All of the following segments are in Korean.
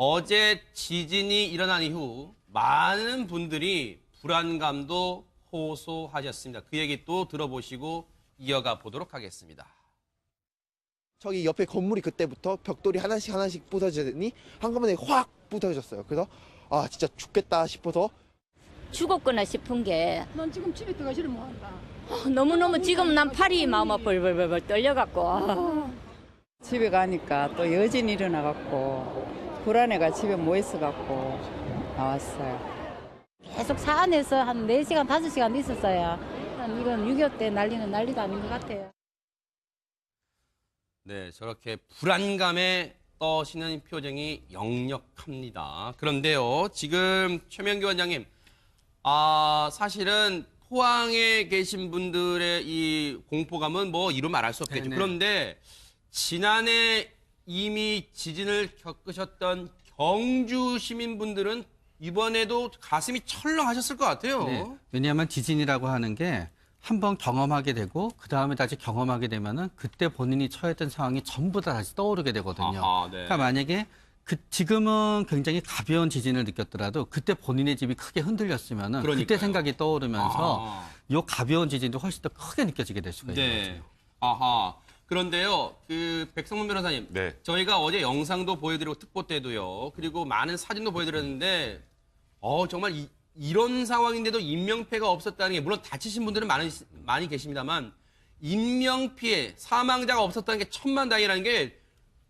어제 지진이 일어난 이후 많은 분들이 불안감도 호소하셨습니다. 그 얘기 또 들어보시고 이어가 보도록 하겠습니다. 저기 옆에 건물이 그때부터 벽돌이 하나씩 하나씩 부서지더니 한꺼번에 확 부서졌어요. 그래서 아 진짜 죽겠다 싶어서 죽었구나 싶은 게 난 지금 집에 들어가지를 못한다. 어, 너무너무 지금 난 팔이 마음아 벌벌벌벌 떨려갖고 아. 집에 가니까 또 여진이 일어나갖고 불안해가 집에 모여있어갖고 나왔어요. 계속 차 안에서 한 4시간, 5시간 있었어요. 난 이건 6.25 때 난리는 난리도 아닌 것 같아요. 네, 저렇게 불안감에 떠시는 표정이 역력합니다. 그런데요, 지금 최명규 원장님, 아, 사실은 포항에 계신 분들의 이 공포감은 뭐 이루 말할 수 없겠죠. 네네. 그런데 지난해 이미 지진을 겪으셨던 경주 시민분들은 이번에도 가슴이 철렁하셨을 것 같아요. 네. 왜냐하면 지진이라고 하는 게 한 번 경험하게 되고 그 다음에 다시 경험하게 되면은 그때 본인이 처했던 상황이 전부 다 다시 떠오르게 되거든요. 아하, 네. 그러니까 만약에 그 지금은 굉장히 가벼운 지진을 느꼈더라도 그때 본인의 집이 크게 흔들렸으면은 그러니까요. 그때 생각이 떠오르면서 아. 요 가벼운 지진도 훨씬 더 크게 느껴지게 될 수가 있는 거죠. 네. 아하. 그런데요, 그 백성문 변호사님, 네. 저희가 어제 영상도 보여드리고 특보 때도요, 그리고 많은 사진도 보여드렸는데, 어 정말 이, 이런 상황인데도 인명피해가 없었다는 게 물론 다치신 분들은 많이 많이 계십니다만 인명피해 사망자가 없었다는 게 천만다행이라는 게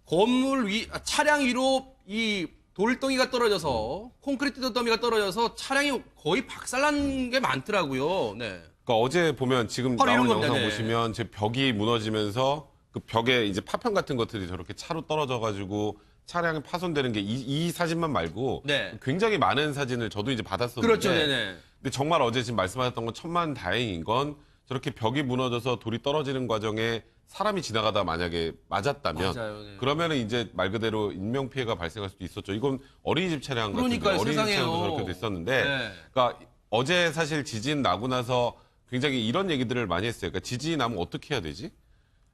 건물 위 아, 차량 위로 이 돌덩이가 떨어져서 콘크리트 더미가 떨어져서 차량이 거의 박살난 게 많더라고요. 네. 그러니까 어제 보면 지금 나온 겁니다. 영상 네. 보시면 제 벽이 무너지면서 그 벽에 이제 파편 같은 것들이 저렇게 차로 떨어져 가지고 차량이 파손되는 게 이 사진만 말고 네. 굉장히 많은 사진을 저도 이제 받았었는데 그렇죠, 네네. 근데 정말 어제 지금 말씀하셨던 건 천만 다행인 건 저렇게 벽이 무너져서 돌이 떨어지는 과정에 사람이 지나가다 만약에 맞았다면 맞아요, 네. 그러면은 이제 말 그대로 인명 피해가 발생할 수도 있었죠. 이건 어린이집 차량 같은데 그러니까요, 어린이집. 차량도 저렇게 됐었는데 네. 그러니까 어제 사실 지진 나고 나서 굉장히 이런 얘기들을 많이 했어요. 그러니까 지진이 나면 어떻게 해야 되지?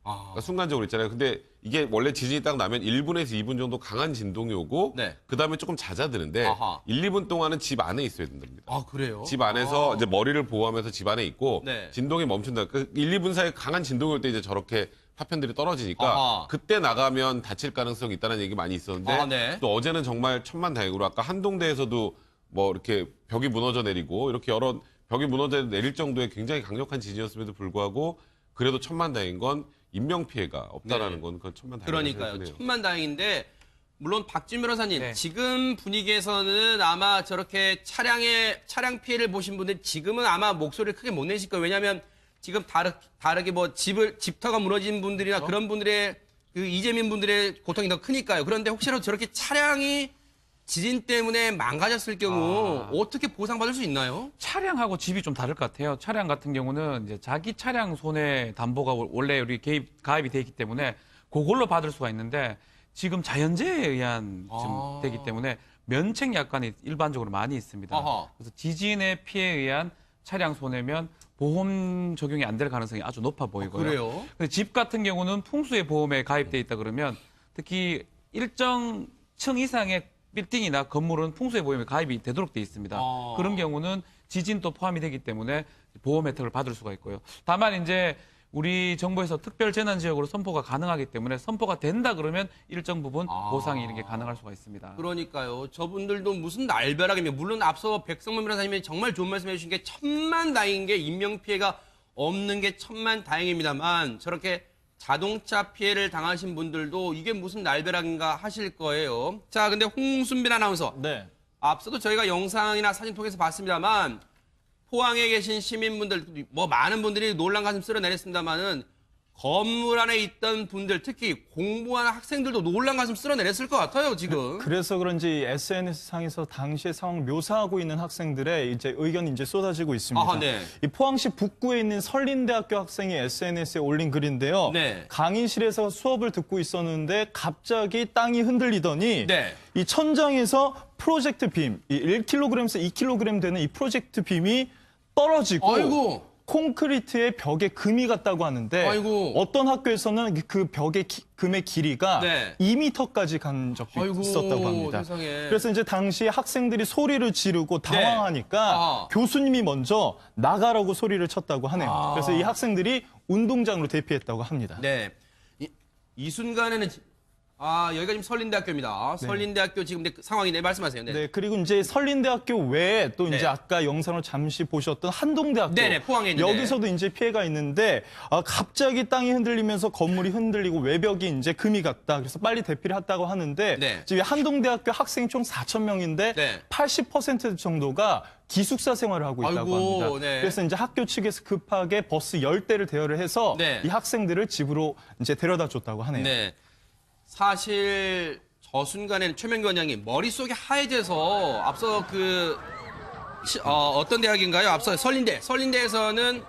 아, 그러니까 순간적으로 있잖아요. 근데 이게 원래 지진이 딱 나면 1분에서 2분 정도 강한 진동이 오고 네. 그다음에 조금 잦아드는데 아하. 1, 2분 동안은 집 안에 있어야 된답니다. 아 그래요? 집 안에서 아. 이제 머리를 보호하면서 집 안에 있고 네. 진동이 멈춘다. 그 1, 2분 사이에 강한 진동이 올 때 이제 저렇게 파편들이 떨어지니까 아하. 그때 나가면 다칠 가능성이 있다는 얘기 많이 있었는데 아, 네. 또 어제는 정말 천만다행으로 아까 한동대에서도 뭐 이렇게 벽이 무너져 내리고 이렇게 여러 벽이 무너져 내릴 정도의 굉장히 강력한 지진이었음에도 불구하고 그래도 천만다행인 건 인명 피해가 없다라는 네. 건 그건 천만다행. 그러니까요. 천만 다행인데 물론 박진 변호사님 네. 지금 분위기에서는 아마 저렇게 차량에 차량 피해를 보신 분들 지금은 아마 목소리를 크게 못 내실 거예요. 왜냐하면 지금 다르, 다르게 뭐 집을 집터가 무너진 분들이나 그런 분들의 그 이재민 분들의 고통이 더 크니까요. 그런데 혹시라도 저렇게 차량이 지진 때문에 망가졌을 경우 아. 어떻게 보상받을 수 있나요? 차량하고 집이 좀 다를 것 같아요. 차량 같은 경우는 이제 자기 차량 손해 담보가 원래 우리 개입, 가입이 돼 있기 때문에 그걸로 받을 수가 있는데 지금 자연재해에 의한 지금 아. 되기 때문에 면책 약관이 일반적으로 많이 있습니다. 아하. 그래서 지진의 피해에 의한 차량 손해면 보험 적용이 안 될 가능성이 아주 높아 보이고요. 그래요? 근데 집 같은 경우는 풍수의 보험에 가입돼 있다 그러면 특히 일정 층 이상의 빌딩이나 건물은 풍수의 보험에 가입이 되도록 돼 있습니다. 아. 그런 경우는 지진도 포함이 되기 때문에 보험 혜택을 받을 수가 있고요. 다만 이제 우리 정부에서 특별 재난 지역으로 선포가 가능하기 때문에 선포가 된다 그러면 일정 부분 아. 보상이 이런 게 가능할 수가 있습니다. 그러니까요. 저분들도 무슨 날벼락이며 물론 앞서 백성문 변호사님이 정말 좋은 말씀 해 주신 게 천만 다행인 게 인명 피해가 없는 게 천만 다행입니다만 저렇게 자동차 피해를 당하신 분들도 이게 무슨 날벼락인가 하실 거예요. 자, 근데 홍순빈 아나운서 네. 앞서도 저희가 영상이나 사진 통해서 봤습니다만 포항에 계신 시민분들 뭐 많은 분들이 놀란 가슴 쓸어내렸습니다만은 건물 안에 있던 분들 특히 공부하는 학생들도 놀란 가슴 쓸어내렸을 것 같아요 지금. 그래서 그런지 SNS 상에서 당시의 상황 묘사하고 있는 학생들의 이제 의견이 이제 쏟아지고 있습니다. 아하, 네. 이 포항시 북구에 있는 설린대학교 학생이 SNS에 올린 글인데요. 네. 강의실에서 수업을 듣고 있었는데 갑자기 땅이 흔들리더니 네. 이 천장에서 프로젝트 빔, 이 1kg에서 2kg 되는 이 프로젝트 빔이 떨어지고 아이고. 콘크리트의 벽에 금이 갔다고 하는데 아이고. 어떤 학교에서는 그 벽의 기- 금의 길이가 네. 2m까지 간 적도 아이고, 있었다고 합니다. 세상에. 그래서 이제 당시 학생들이 소리를 지르고 당황하니까 네. 아. 교수님이 먼저 나가라고 소리를 쳤다고 하네요. 아. 그래서 이 학생들이 운동장으로 대피했다고 합니다. 네. 이, 이 순간에는 지- 아 여기가 지금 설린대학교입니다. 설린대학교 지금 네, 상황이 네 말씀하세요. 네. 네, 그리고 이제 설린대학교 외에 또 이제 네. 아까 영상을 잠시 보셨던 한동대학교. 네네, 포항에 있는데. 여기서도 이제 피해가 있는데 아, 갑자기 땅이 흔들리면서 건물이 흔들리고 외벽이 이제 금이 갔다. 그래서 빨리 대피를 했다고 하는데 네. 지금 한동대학교 학생이 총 4천 명인데 네. 80% 정도가 기숙사 생활을 하고 있다고 아이고, 합니다. 네. 그래서 이제 학교 측에서 급하게 버스 10대를 대여를 해서 네. 이 학생들을 집으로 이제 데려다 줬다고 하네요. 네. 사실 저 순간에는 최명규 원장님 머릿속이 하얘져서 앞서 그 시- 어, 떤 대학인가요? 앞서 설린대. 설린대에서는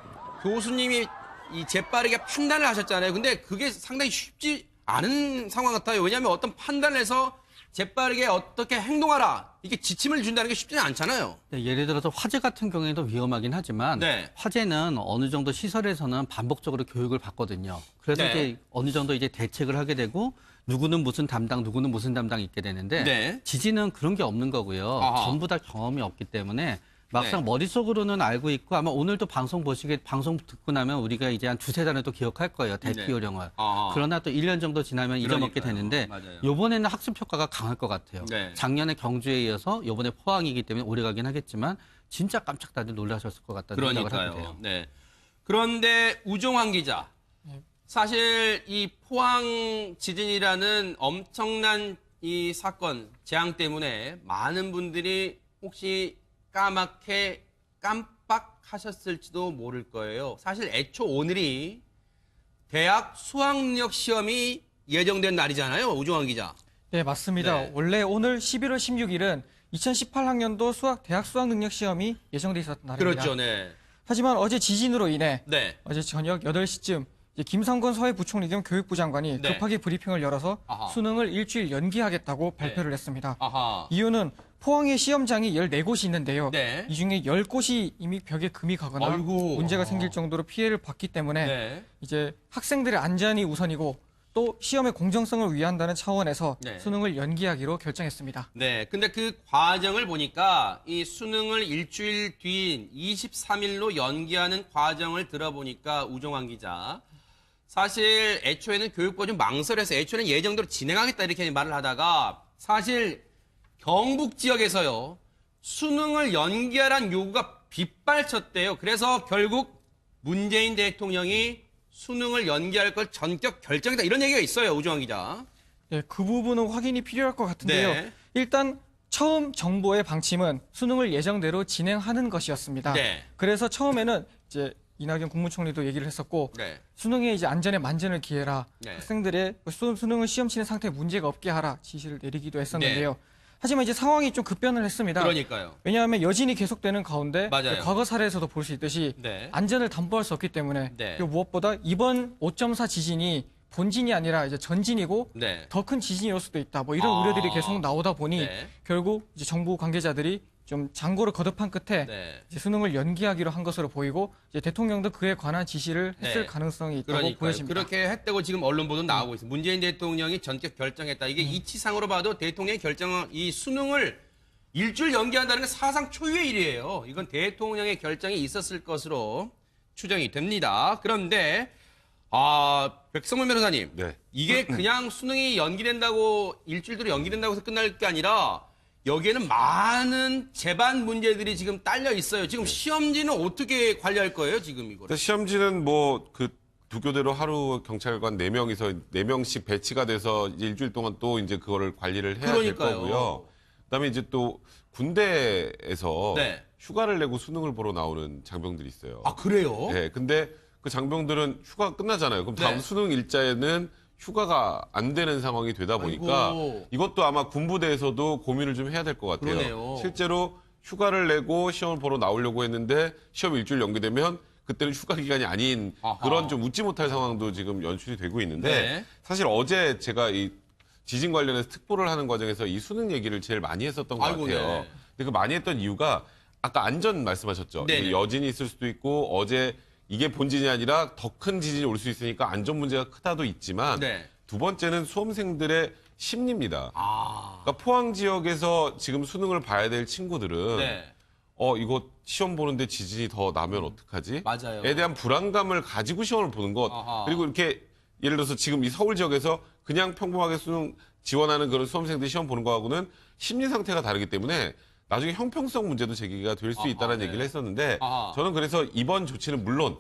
교수님이 이 재빠르게 판단을 하셨잖아요. 근데 그게 상당히 쉽지 않은 상황 같아요. 왜냐하면 어떤 판단을 해서 재빠르게 어떻게 행동하라. 이게 지침을 준다는 게 쉽지는 않잖아요. 네, 예를 들어서 화재 같은 경우에도 위험하긴 하지만 네. 화재는 어느 정도 시설에서는 반복적으로 교육을 받거든요. 그래서 네. 이제 어느 정도 이제 대책을 하게 되고 누구는 무슨 담당, 누구는 무슨 담당 있게 되는데 네. 지진은 그런 게 없는 거고요. 아하. 전부 다 경험이 없기 때문에 막상 네. 머릿속으로는 알고 있고 아마 오늘도 방송 보시게 방송 듣고 나면 우리가 이제 한 두세 달에 또 기억할 거예요. 대피 네. 요령을. 아하. 그러나 또 1년 정도 지나면 잊어먹게 그러니까요. 되는데 맞아요. 요번에는 학습 효과가 강할 것 같아요. 네. 작년에 경주에 이어서 요번에 포항이기 때문에 오래 가긴 하겠지만 진짜 깜짝 다들 놀라셨을 것 같다는 생각을 하게 그러니까요. 돼요. 네. 그런데 우종환 기자, 사실 이 포항 지진이라는 엄청난 이 사건 재앙 때문에 많은 분들이 혹시 까맣게 깜빡하셨을지도 모를 거예요. 사실 애초 오늘이 대학 수학력 시험이 예정된 날이잖아요, 우종환 기자. 네, 맞습니다. 네. 원래 오늘 11월 16일은 2018학년도 수학 대학 수학 능력 시험이 예정돼 있었던 날입니다. 그렇죠, 네. 하지만 어제 지진으로 인해 네. 어제 저녁 8시쯤 김상권 사회부총리 겸 교육부 장관이 네. 급하게 브리핑을 열어서 아하. 수능을 일주일 연기하겠다고 발표를 했습니다. 아하. 이유는 포항에 시험장이 14곳이 있는데요. 네. 이 중에 10곳이 이미 벽에 금이 가거나 아이고. 문제가 아. 생길 정도로 피해를 봤기 때문에 네. 이제 학생들의 안전이 우선이고 또 시험의 공정성을 위한다는 차원에서 네. 수능을 연기하기로 결정했습니다. 네, 근데 그 과정을 보니까 이 수능을 일주일 뒤인 23일로 연기하는 과정을 들어보니까 우종환 기자 사실 애초에는 교육부가 좀 망설여서 애초에는 예정대로 진행하겠다 이렇게 말을 하다가 사실 경북 지역에서요 수능을 연기하라는 요구가 빗발쳤대요. 그래서 결국 문재인 대통령이 수능을 연기할 걸 전격 결정했다 이런 얘기가 있어요, 우종환 기자. 네, 그 부분은 확인이 필요할 것 같은데요. 네. 일단 처음 정부의 방침은 수능을 예정대로 진행하는 것이었습니다. 네. 그래서 처음에는 이제 이낙연 국무총리도 얘기를 했었고 네. 수능에 이제 안전에 만전을 기해라. 네. 학생들의 수, 수능을 시험 치는 상태에 문제가 없게 하라 지시를 내리기도 했었는데요. 네. 하지만 이제 상황이 좀 급변을 했습니다. 그러니까요. 왜냐하면 여진이 계속되는 가운데 맞아요. 과거 사례에서도 볼 수 있듯이 네. 안전을 담보할 수 없기 때문에 네. 그리고 무엇보다 이번 5.4 지진이 본진이 아니라 이제 전진이고 네. 더큰 지진이 올 수도 있다. 뭐 이런 아. 우려들이 계속 나오다 보니 네. 결국 이제 정부 관계자들이 좀 장고를 거듭한 끝에 네. 이제 수능을 연기하기로 한 것으로 보이고 이제 대통령도 그에 관한 지시를 했을 네. 가능성이 있다고 그러니까요. 보여집니다. 그렇게 했다고 지금 언론 보도 나오고 있습니다. 문재인 대통령이 전격 결정했다. 이게 이치상으로 봐도 대통령의 결정은 이 수능을 일주일 연기한다는 게 사상 초유의 일이에요. 이건 대통령의 결정이 있었을 것으로 추정이 됩니다. 그런데 아 백성문 변호사님, 네. 이게 그냥 수능이 연기된다고 일주일 뒤로 연기된다고 해서 끝날 게 아니라 여기에는 많은 제반 문제들이 지금 딸려 있어요. 지금 시험지는 어떻게 관리할 거예요, 지금 이거를? 그래서 시험지는 뭐 그 두 교대로 하루 경찰관 네명이서네명씩 배치가 돼서 이제 일주일 동안 또 이제 그거를 관리를 해야 될 그러니까요. 거고요. 그다음에 이제 또 군대에서 네. 휴가를 내고 수능을 보러 나오는 장병들이 있어요. 아 그래요? 네, 근데 그 장병들은 휴가 끝나잖아요. 그럼 다음 네. 수능 일자에는 휴가가 안 되는 상황이 되다 보니까 아이고. 이것도 아마 군부대에서도 고민을 좀 해야 될 것 같아요. 그러네요. 실제로 휴가를 내고 시험을 보러 나오려고 했는데 시험 일주일 연기되면 그때는 휴가 기간이 아닌 아하. 그런 좀 웃지 못할 상황도 지금 연출이 되고 있는데 네. 사실 어제 제가 이 지진 관련해서 특보를 하는 과정에서 이 수능 얘기를 제일 많이 했었던 것 아이고, 같아요. 네. 근데 그 많이 했던 이유가 아까 안전 말씀하셨죠. 네네. 여진이 있을 수도 있고 어제 이게 본진이 아니라 더 큰 지진이 올 수 있으니까 안전 문제가 크다도 있지만 네. 두 번째는 수험생들의 심리입니다. 아. 그러니까 포항 지역에서 지금 수능을 봐야 될 친구들은 네. 어 이거 시험 보는데 지진이 더 나면 어떡하지? 맞아요. 에 대한 불안감을 가지고 시험을 보는 것 아하. 그리고 이렇게 예를 들어서 지금 이 서울 지역에서 그냥 평범하게 수능 지원하는 그런 수험생들이 시험 보는 거하고는 심리 상태가 다르기 때문에 나중에 형평성 문제도 제기가 될 수 있다는 네. 얘기를 했었는데 아하. 저는 그래서 이번 조치는 물론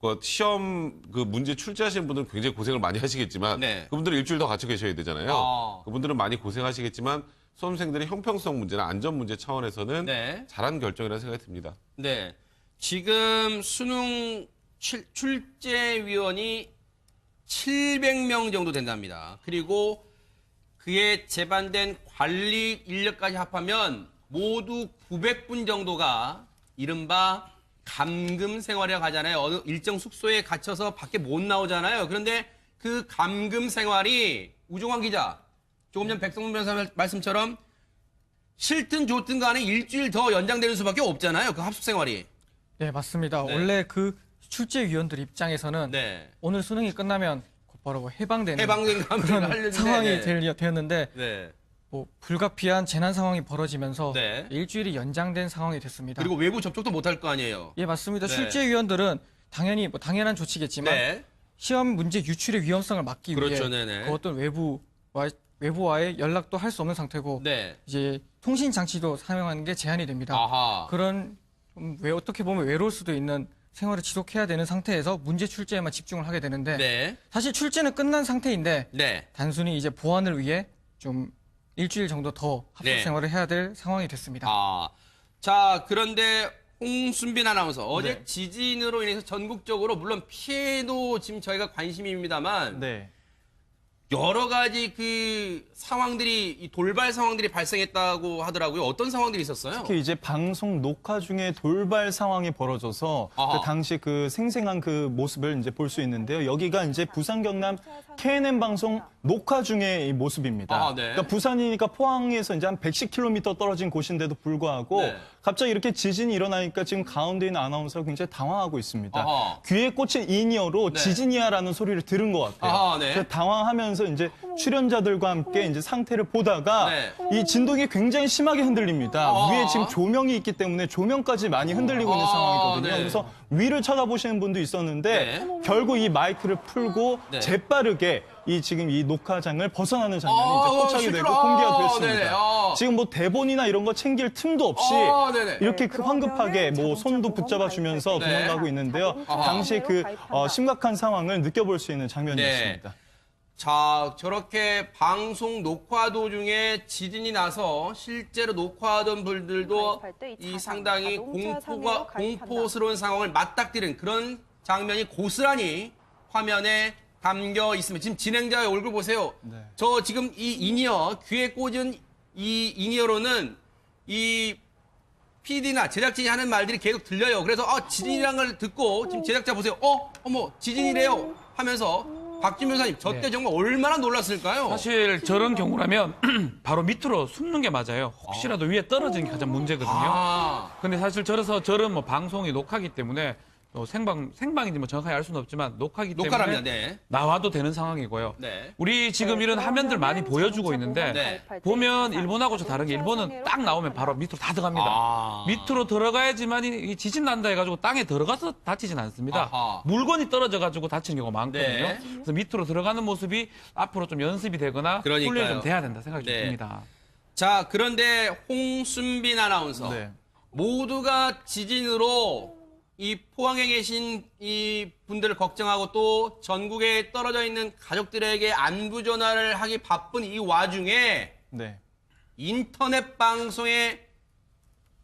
그 시험 그 문제 출제하시는 분들은 굉장히 고생을 많이 하시겠지만 네. 그분들은 일주일 더 갇혀 계셔야 되잖아요. 아. 그분들은 많이 고생하시겠지만 수험생들의 형평성 문제나 안전 문제 차원에서는 네. 잘한 결정이라는 생각이 듭니다. 네. 지금 수능 출, 출제위원이 700명 정도 된답니다. 그리고 그에 제반된 관리 인력까지 합하면 모두 900분 정도가 이른바 감금 생활이라고 하잖아요. 어느 일정 숙소에 갇혀서 밖에 못 나오잖아요. 그런데 그 감금 생활이 우종환 기자, 조금 전 백성문 변호사 말씀처럼 싫든 좋든 간에 일주일 더 연장되는 수밖에 없잖아요. 그 합숙 생활이. 네, 맞습니다. 네. 원래 그 출제위원들 입장에서는 네. 오늘 수능이 끝나면 곧바로 해방되는 해방된 감을 그런 상황이 네. 될- 되었는데 네. 뭐 불가피한 재난 상황이 벌어지면서 네. 일주일이 연장된 상황이 됐습니다. 그리고 외부 접촉도 못할 거 아니에요. 예, 맞습니다. 네. 출제위원들은 당연히 뭐 당연한 조치겠지만 네. 시험 문제 유출의 위험성을 막기 그렇죠, 위해 네네. 그 어떤 외부와 외부와의 연락도 할 수 없는 상태고 네. 이제 통신 장치도 사용하는 게 제한이 됩니다. 아하. 그런 좀 왜 어떻게 보면 외로울 수도 있는 생활을 지속해야 되는 상태에서 문제 출제에만 집중을 하게 되는데 네. 사실 출제는 끝난 상태인데 네. 단순히 이제 보완을 위해 좀 일주일 정도 더 합숙 네. 생활을 해야 될 상황이 됐습니다. 아. 자, 그런데 홍순빈 아나운서 어제 네. 지진으로 인해서 전국적으로 물론 피해도 지금 저희가 관심입니다만 네. 여러 가지 그 상황들이 이 돌발 상황들이 발생했다고 하더라고요. 어떤 상황들이 있었어요? 특히 이제 방송 녹화 중에 돌발 상황이 벌어져서 아하. 그 당시 그 생생한 그 모습을 이제 볼 수 있는데요. 여기가 이제 부산 경남 KNN 방송 녹화 중의 이 모습입니다. 아, 네. 그러니까 부산이니까 포항에서 이제 한 110km 떨어진 곳인데도 불구하고 네. 갑자기 이렇게 지진이 일어나니까 지금 가운데 있는 아나운서가 굉장히 당황하고 있습니다. 아하. 귀에 꽂힌 인이어로 네. 지진이야라는 소리를 들은 것 같아요. 아하, 네. 그래서 당황하면서 이제 출연자들과 함께 이제 상태를 보다가 네. 이 진동이 굉장히 심하게 흔들립니다. 아. 위에 지금 조명이 있기 때문에 조명까지 많이 흔들리고 있는 아, 상황이거든요. 네. 그래서 위를 쳐다보시는 분도 있었는데 네. 결국 이 마이크를 풀고 네. 재빠르게 이 지금 이 녹화장을 벗어나는 장면이 아, 이제 포착이 실제로? 되고 공개가 아, 됐습니다. 네네. 아. 지금 뭐 대본이나 이런 거 챙길 틈도 없이 아, 네네. 이렇게 그 황급하게 뭐 손도 붙잡아 주면서 네. 도망가고 있는데요. 아하. 당시 그 어, 심각한 상황을 느껴볼 수 있는 장면이었습니다. 자, 저렇게 방송 녹화 도중에 지진이 나서 실제로 녹화하던 분들도 이 상당히 공포가 공포스러운 상황을 맞닥뜨린 그런 장면이 고스란히 화면에 담겨 있습니다. 지금 진행자의 얼굴 보세요. 네. 저 지금 이 인이어 귀에 꽂은 이 인이어로는 이 PD나 제작진이 하는 말들이 계속 들려요. 그래서 아 지진이란 걸 듣고 지금 제작자 보세요. 어, 어머 지진이래요 하면서 박준 변호사님 저때 네. 정말 얼마나 놀랐을까요? 사실 저런 경우라면 바로 밑으로 숨는 게 맞아요. 혹시라도 위에 떨어지는 게 가장 문제거든요. 아, 근데 사실 저래서 저런 뭐 방송이 녹화기 때문에 또 생방 생방인지 뭐 정확하게 알 수는 없지만 녹화기 때문에 녹화랍니다. 네. 나와도 되는 상황이고요. 네. 우리 지금 이런 화면들 많이 보여주고 있는데 네. 보면 일본하고 저 다른 게 일본은 딱 나오면 바로 밑으로 다 들어갑니다. 아. 밑으로 들어가야지만 이- 이 지진 난다 해가지고 땅에 들어가서 다치진 않습니다. 아하. 물건이 떨어져가지고 다치는 경우가 많거든요. 네. 그래서 밑으로 들어가는 모습이 앞으로 좀 연습이 되거나 그러니까요. 훈련이 좀 돼야 된다 생각이 좀 네. 듭니다. 자 그런데 홍순빈 아나운서 네. 모두가 지진으로 이 포항에 계신 이 분들을 걱정하고 또 전국에 떨어져 있는 가족들에게 안부 전화를 하기 바쁜 이 와중에 네. 인터넷 방송에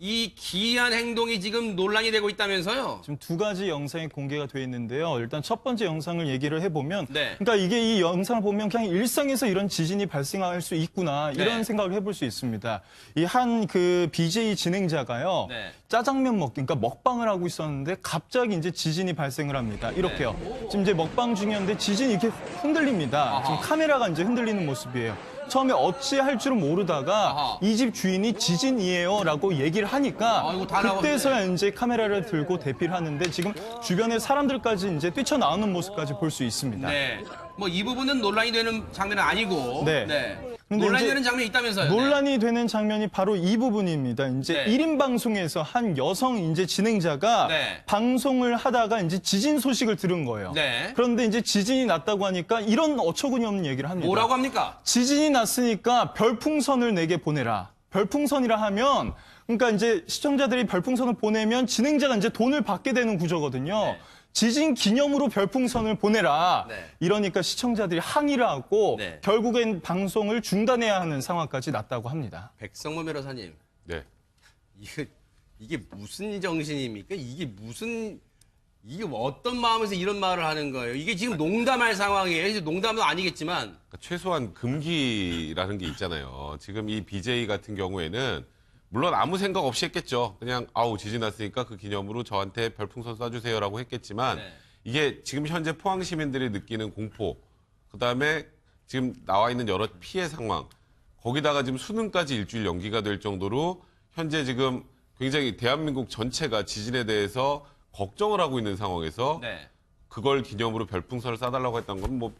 이 기이한 행동이 지금 논란이 되고 있다면서요? 지금 두 가지 영상이 공개가 돼 있는데요. 일단 첫 번째 영상을 얘기를 해보면, 네. 그러니까 이게 이 영상을 보면 그냥 일상에서 이런 지진이 발생할 수 있구나 이런 네. 생각을 해볼 수 있습니다. 이 한 그 BJ 진행자가요, 네. 짜장면 먹, 그러니까 먹방을 하고 있었는데 갑자기 이제 지진이 발생을 합니다. 이렇게요. 네. 지금 이제 먹방 중이었는데 지진이 이렇게 흔들립니다. 아하. 지금 카메라가 이제 흔들리는 모습이에요. 처음에 어찌할 줄은 모르다가 아하. 이집 주인이 지진이에요라고 얘기를 하니까 다 그때서야 이제 카메라를 들고 대피를 하는데 지금 주변에 사람들까지 이제 뛰쳐나오는 모습까지 볼 수 있습니다. 네. 뭐 이 부분은 논란이 되는 장면은 아니고. 네. 근데 논란이 되는 장면이 있다면서요. 네. 논란이 되는 장면이 바로 이 부분입니다. 이제 네. 일 1인 방송에서 한 여성 이제 진행자가 네. 방송을 하다가 이제 지진 소식을 들은 거예요. 네. 그런데 이제 지진이 났다고 하니까 이런 어처구니 없는 얘기를 합니다. 뭐라고 합니까? 지진이 났으니까 별풍선을 내게 보내라. 별풍선이라 하면 그러니까 이제 시청자들이 별풍선을 보내면 진행자가 이제 돈을 받게 되는 구조거든요. 네. 지진 기념으로 별풍선을 보내라. 네. 이러니까 시청자들이 항의를 하고 네. 결국엔 방송을 중단해야 하는 상황까지 났다고 합니다. 백성문 변호사님. 네. 이게, 이게 무슨 정신입니까? 이게 무슨 이게 어떤 마음에서 이런 말을 하는 거예요? 이게 지금 농담할 상황이에요. 이제 농담도 아니겠지만 그러니까 최소한 금기라는 게 있잖아요. 지금 이 BJ 같은 경우에는 물론 아무 생각 없이 했겠죠. 그냥 아우 지진 났으니까 그 기념으로 저한테 별풍선 쏴주세요라고 했겠지만 네. 이게 지금 현재 포항 시민들이 느끼는 공포, 그 다음에 지금 나와 있는 여러 피해 상황, 거기다가 지금 수능까지 일주일 연기가 될 정도로 현재 지금 굉장히 대한민국 전체가 지진에 대해서 걱정을 하고 있는 상황에서 네. 그걸 기념으로 별풍선을 쏴달라고 했던 건 뭐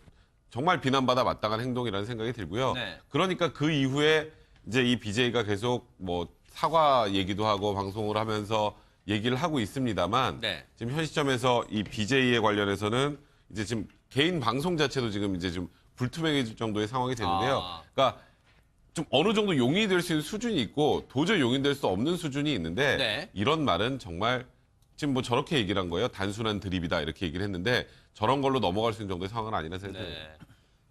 정말 비난받아 마땅한 행동이라는 생각이 들고요. 네. 그러니까 그 이후에 이제 이 BJ가 계속 뭐 사과 얘기도 하고 방송을 하면서 얘기를 하고 있습니다만 네. 지금 현 시점에서 이 BJ에 관련해서는 이제 지금 개인 방송 자체도 지금 이제 좀 불투명해질 정도의 상황이 되는데요. 아. 그러니까 좀 어느 정도 용인이 될 수 있는 수준이 있고 도저히 용인될 수 없는 수준이 있는데 네. 이런 말은 정말 지금 뭐 저렇게 얘기를 한 거예요. 단순한 드립이다 이렇게 얘기를 했는데 저런 걸로 넘어갈 수 있는 정도의 상황은 아니라 생각해요. 네.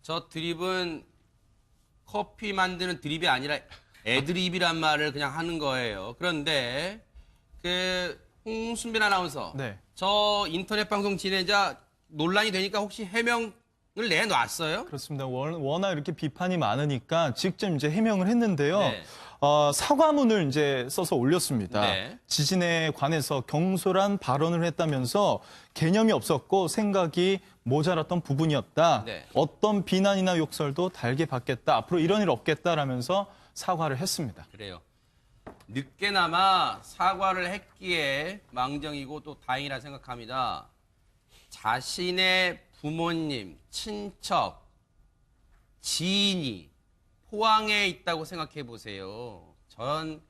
저 드립은 커피 만드는 드립이 아니라 애드립이란 말을 그냥 하는 거예요. 그런데 그 홍순빈 아나운서 네. 저 인터넷 방송 진행자 논란이 되니까 혹시 해명을 내놨어요? 그렇습니다. 원- 워낙 이렇게 비판이 많으니까 직접 이제 해명을 했는데요. 네. 어, 사과문을 이제 써서 올렸습니다. 네. 지진에 관해서 경솔한 발언을 했다면서 개념이 없었고 생각이 모자랐던 부분이었다. 네. 어떤 비난이나 욕설도 달게 받겠다. 앞으로 이런 일 없겠다라면서 사과를 했습니다. 그래요. 늦게나마 사과를 했기에 망정이고 또 다행이라 생각합니다. 자신의 부모님, 친척, 지인이 포항에 있다고 생각해 보세요. 저런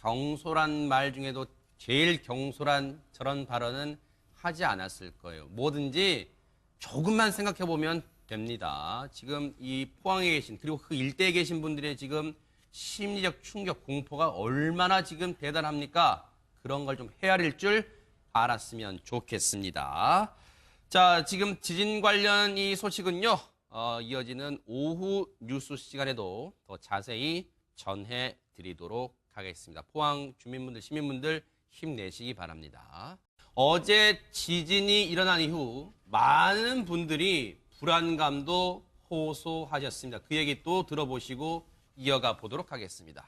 경솔한 말 중에도 제일 경솔한 저런 발언은 하지 않았을 거예요. 뭐든지 조금만 생각해 보면 됩니다. 지금 이 포항에 계신 그리고 그 일대에 계신 분들의 지금 심리적 충격 공포가 얼마나 지금 대단합니까? 그런 걸 좀 헤아릴 줄 알았으면 좋겠습니다. 자, 지금 지진 관련 이 소식은요, 어, 이어지는 오후 뉴스 시간에도 더 자세히 전해 드리도록 하겠습니다. 포항 주민분들, 시민분들 힘내시기 바랍니다. 어제 지진이 일어난 이후 많은 분들이 불안감도 호소하셨습니다. 그 얘기 또 들어보시고 이어가 보도록 하겠습니다.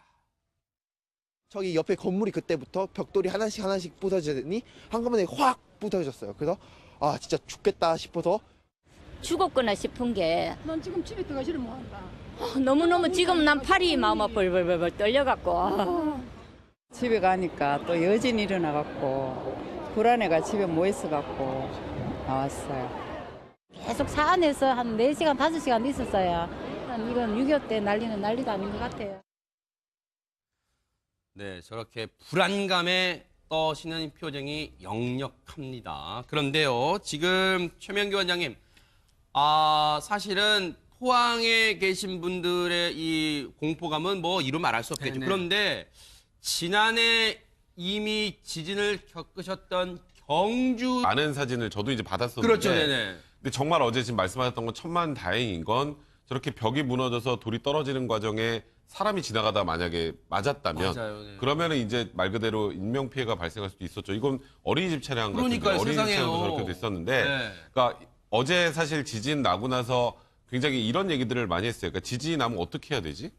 저기 옆에 건물이 그때부터 벽돌이 하나씩 하나씩 부서지더니 한꺼번에 확 부서졌어요. 그래서 아 진짜 죽겠다 싶어서 죽었구나 싶은 게 난 지금 집에 들어가 싫으면 한다. 어, 너무너무 지금 난 팔이 마음아 벌벌벌벌 떨려갖고 아. 집에 가니까 또 여진이 일어나갖고 불안해가 집에 뭐 모여있어갖고 나왔어요. 계속 차 안에서 한 4시간, 5시간 있었어요. 한 이건 6.25 때 난리는 난리도 아닌 것 같아요. 네, 저렇게 불안감에 떠시는 표정이 역력합니다. 그런데요, 지금 최명규 원장님, 아, 사실은 포항에 계신 분들의 이 공포감은 뭐 이루 말할 수 없겠죠. 네네. 그런데 지난해 이미 지진을 겪으셨던 경주 많은 사진을 저도 이제 받았었는데 그렇죠, 네네. 근데 정말 어제 지금 말씀하셨던 건 천만 다행인 건 저렇게 벽이 무너져서 돌이 떨어지는 과정에 사람이 지나가다 만약에 맞았다면 맞아요, 네. 그러면은 이제 말 그대로 인명 피해가 발생할 수도 있었죠. 이건 어린이집 차량 같은데 그러니까요, 어린이집 세상에요. 차량도 저렇게 됐었는데 네. 그러니까 어제 사실 지진 나고 나서 굉장히 이런 얘기들을 많이 했어요. 그러니까 지진이 나면 어떻게 해야 되지?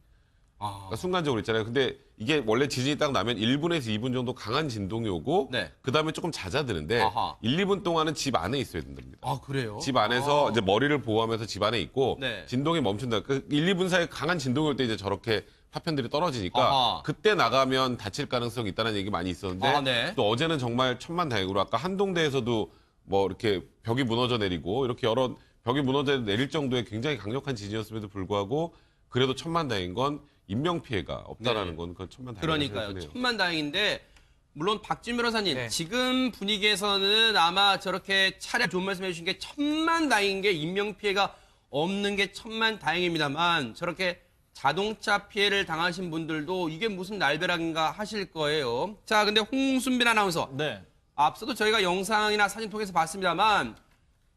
아. 그러니까 순간적으로 있잖아요. 근데 이게 원래 지진이 딱 나면 1분에서 2분 정도 강한 진동이 오고 네. 그다음에 조금 잦아드는데 아하. 1, 2분 동안은 집 안에 있어야 된답니다. 아, 그래요? 집 안에서 아. 이제 머리를 보호하면서 집 안에 있고 네. 진동이 멈춘다. 그 1, 2분 사이에 강한 진동이 올 때 이제 저렇게 파편들이 떨어지니까 아하. 그때 나가면 다칠 가능성이 있다는 얘기 많이 있었는데 아, 네. 또 어제는 정말 천만다행으로 아까 한동대에서도 뭐 이렇게 벽이 무너져 내리고 이렇게 여러 벽이 무너져 내릴 정도의 굉장히 강력한 지진이었음에도 불구하고 그래도 천만다행인 건 인명 피해가 없다라는 네. 건 그건 천만 다행. 그러니까요. 천만 다행인데 물론 박진 변호사님 네. 지금 분위기에서는 아마 저렇게 차량 좋은 말씀 해 주신 게 천만 다행인 게 인명 피해가 없는 게 천만 다행입니다만 저렇게 자동차 피해를 당하신 분들도 이게 무슨 날벼락인가 하실 거예요. 자, 근데 홍순빈 아나운서 네. 앞서도 저희가 영상이나 사진 통해서 봤습니다만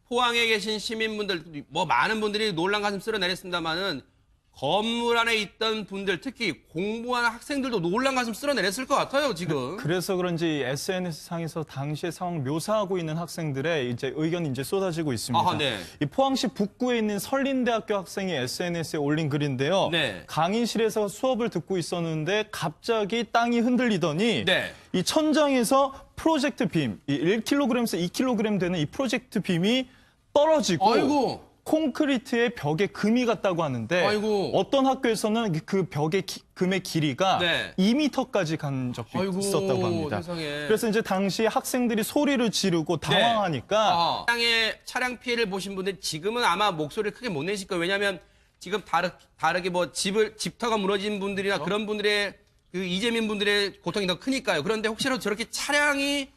포항에 계신 시민분들 뭐 많은 분들이 놀란 가슴 쓸어 내렸습니다만은 건물 안에 있던 분들 특히 공부하는 학생들도 놀란 가슴 쓸어내렸을 것 같아요 지금. 그래서 그런지 SNS 상에서 당시의 상황 묘사하고 있는 학생들의 이제 의견이 이제 쏟아지고 있습니다. 아하, 네. 이 포항시 북구에 있는 설린대학교 학생이 SNS에 올린 글인데요. 네. 강의실에서 수업을 듣고 있었는데 갑자기 땅이 흔들리더니 네. 이 천장에서 프로젝트 빔, 이 1kg에서 2kg 되는 이 프로젝트 빔이 떨어지고 아이고. 콘크리트에 벽에 금이 갔다고 하는데 아이고. 어떤 학교에서는 그 벽의 기- 금의 길이가 네. 2m까지 간 적도 아이고, 있었다고 합니다. 세상에. 그래서 이제 당시 학생들이 소리를 지르고 당황하니까 아, 차량의 차량 피해를 보신 분들 지금은 아마 목소리를 크게 못 내실 거예요. 왜냐하면 지금 다르, 다르게 뭐 집을 집터가 무너진 분들이나 그런 분들의 그 이재민 분들의 고통이 더 크니까요. 그런데 혹시라도 저렇게 차량이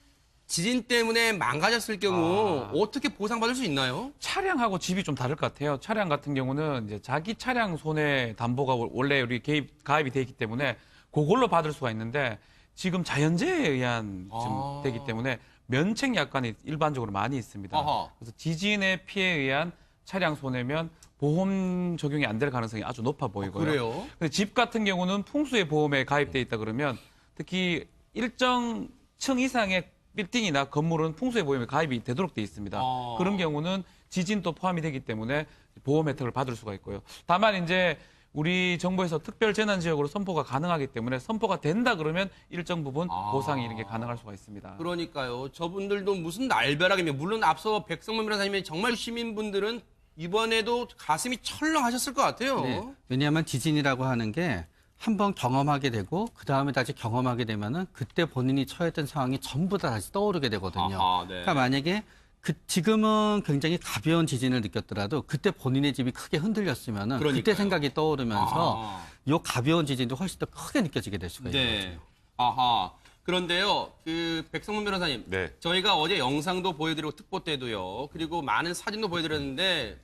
지진 때문에 망가졌을 경우 아. 어떻게 보상받을 수 있나요? 차량하고 집이 좀 다를 것 같아요. 차량 같은 경우는 이제 자기 차량 손해 담보가 원래 우리 개입, 가입이 돼 있기 때문에 그걸로 받을 수가 있는데 지금 자연재해에 의한 아. 지금 되기 때문에 면책 약관이 일반적으로 많이 있습니다. 아하. 그래서 지진의 피해에 의한 차량 손해면 보험 적용이 안 될 가능성이 아주 높아 보이고요. 그래요? 근데 집 같은 경우는 풍수의 보험에 가입돼 있다 그러면 특히 일정 층 이상의 빌딩이나 건물은 풍수의 보험에 가입이 되도록 돼 있습니다. 아. 그런 경우는 지진도 포함이 되기 때문에 보험 혜택을 받을 수가 있고요. 다만 이제 우리 정부에서 특별 재난 지역으로 선포가 가능하기 때문에 선포가 된다 그러면 일정 부분 아. 보상이 이런 게 가능할 수가 있습니다. 그러니까요. 저분들도 무슨 날벼락이며 물론 앞서 백성문 변호사님이 정말 시민분들은 이번에도 가슴이 철렁하셨을 것 같아요. 네. 왜냐하면 지진이라고 하는 게 한번 경험하게 되고 그 다음에 다시 경험하게 되면은 그때 본인이 처했던 상황이 전부 다 다시 떠오르게 되거든요. 아하, 네. 그러니까 만약에 그 지금은 굉장히 가벼운 지진을 느꼈더라도 그때 본인의 집이 크게 흔들렸으면은 그러니까요. 그때 생각이 떠오르면서 아. 요 가벼운 지진도 훨씬 더 크게 느껴지게 될 수가 있는 네. 거죠. 아하. 그런데요, 그 백성문 변호사님, 네. 저희가 어제 영상도 보여드리고 특보 때도요, 그리고 많은 사진도 보여드렸는데,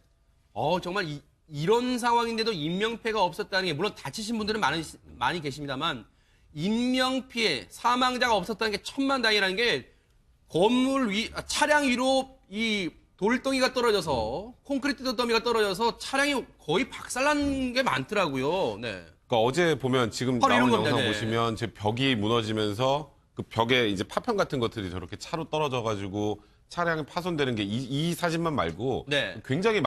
어 정말 이, 이런 상황인데도 인명 피해가 없었다는 게 물론 다치신 분들은 많이 많이 계십니다만 인명 피해 사망자가 없었다는 게 천만다행이라는 게 건물 위 아, 차량 위로 이 돌덩이가 떨어져서 콘크리트 돌덩이가 떨어져서 차량이 거의 박살난 게 많더라고요. 네. 그러니까 어제 보면 지금 나온 영상 겁니다. 네. 보시면 제 벽이 무너지면서 그 벽에 이제 파편 같은 것들이 저렇게 차로 떨어져 가지고 차량이 파손되는 게 이 사진만 말고 네. 굉장히